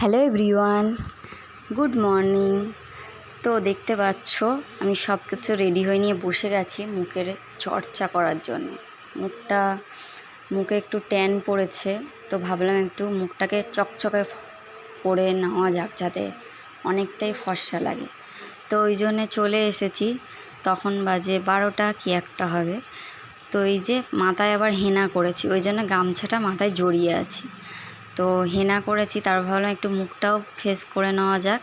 Hello everyone, good morning. তো দেখতে পাচ্ছ, আমি সব কিছু রেডি হয়ে নিয়ে বসে গেছি মুখের চর্চা করার জন্য। মুখটা, মুখে একটু ট্যান পড়েছে, তো ভাবলাম একটু মুখটাকে চকচকে করে নেওয়া যাক যাতে অনেকটাই ফর্সা লাগে। তো ওই জন্যে চলে এসেছি, তখন বাজে বারোটা কি একটা হবে। তো এই যে মাথায় আবার হেনা করেছি, ওই জন্য গামছাটা মাথায় জড়িয়ে আছি। তো হেনা করেছি তার ভাবলাম একটু মুখটাও ফেস করে নেওয়া যাক।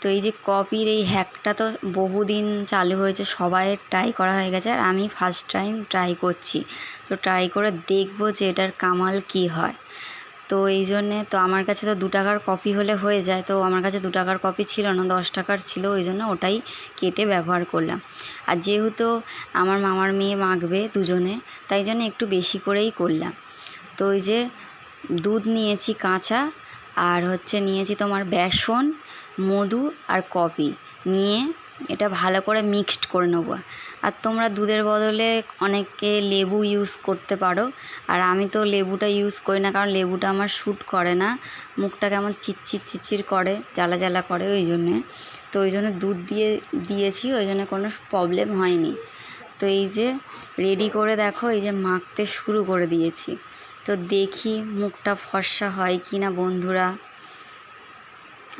তো এই যে কপির এই হ্যাকটা তো বহুদিন চালু হয়েছে, সবাই ট্রাই করা হয়ে গেছে আর আমি ফার্স্ট টাইম ট্রাই করছি। তো ট্রাই করে দেখব যে এটার কামাল কি হয়। তো এই জন্যে তো আমার কাছে তো দু টাকার কপি হলে হয়ে যায়, তো আমার কাছে দু টাকার কপি ছিল না, দশ টাকার ছিল, ওই জন্য ওটাই কেটে ব্যবহার করলাম। আর যেহেতু আমার মামার মেয়ে মাখবে দুজনে, তাই জন্য একটু বেশি করেই করলাম। তো ওই যে দুধ নিয়েছি কাঁচা, আর হচ্ছে নিয়েছি তোমার বেসন, মধু আর কফি। নিয়ে এটা ভালো করে মিক্সড করে নেব। আর তোমরা দুধের বদলে অনেকে লেবু ইউজ করতে পারো। আর আমি তো লেবুটা ইউজ করি না, কারণ লেবুটা আমার শ্যুট করে না। মুখটা কেমন চিচ্চির চিচির করে, জ্বালা জ্বালা করে ওই জন্যে। তো ওই জন্য দুধ দিয়ে দিয়েছি, ওই জন্য কোনো প্রবলেম হয়নি। তো এই যে রেডি করে দেখো, এই যে মাখতে শুরু করে দিয়েছি। তো দেখি মুখটা ফর্সা হয় কি না বন্ধুরা।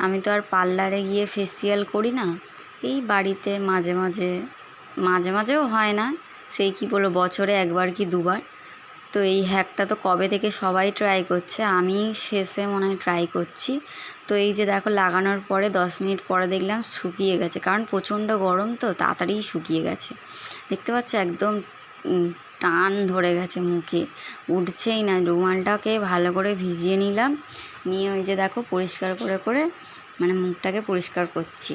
আমি তো আর পার্লারে গিয়ে ফেসিয়াল করি না। এই বাড়িতে মাঝে মাঝে মাঝে মাঝেও হয় না, সেই কি বলো বছরে একবার কি দুবার। তো এই হ্যাকটা তো কবে থেকে সবাই ট্রাই করছে, আমি শেষে মনে হয় ট্রাই করছি। তো এই যে দেখো লাগানোর পরে দশ মিনিট পরে দেখলাম শুকিয়ে গেছে, কারণ প্রচণ্ড গরম তো তাড়াতাড়ি শুকিয়ে গেছে। দেখতে পাচ্ছ একদম টান ধরে গেছে মুখে। উঠছেই না, রুমালটাকে ভালো করে ভিজিয়ে নিলাম। নিয়ে ওই যে দেখো পরিষ্কার করে করে মানে মুখটাকে পরিষ্কার করছি।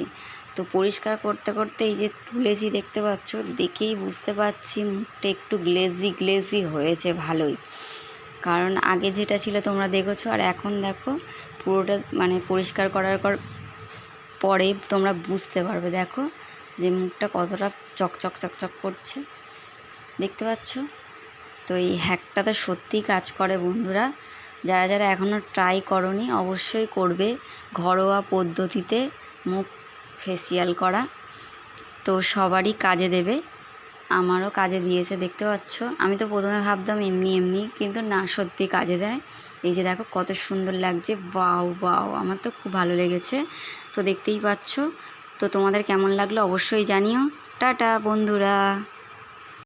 তো পরিষ্কার করতে করতে এই যে তুলেছি দেখতে পাচ্ছ, দেখেই বুঝতে পারছি মুখটা একটু গ্লেজি গ্লেজি হয়েছে ভালোই। কারণ আগে যেটা ছিল তোমরা দেখেছ, আর এখন দেখো পুরোটা মানে পরিষ্কার করার পর পরে তোমরা বুঝতে পারবে। দেখো যে মুখটা কতটা চকচক চকচক করছে। দেখতে পাচ্ছ? তো এই হ্যাকটা তো সত্যিই কাজ করে বন্ধুরা। যারা যারা এখনও ট্রাই করনি, অবশ্যই করবে ঘরোয়া পদ্ধতিতে মুখ ফেসিয়াল করা। তো সবারই কাজে দেবে। আমারও কাজে দিয়েছে, দেখতে পাচ্ছ? আমি তো প্রথমে ভাবতাম এমনি এমনি, কিন্তু না সত্যি কাজে দেয়। এই যে দেখো, কত সুন্দর লাগছে। বাও বাও আমার তো খুব ভালো লেগেছে। তো দেখতেই পাচ্ছ। তো তোমাদের কেমন লাগল অবশ্যই জানিও। টাটা, বন্ধুরা।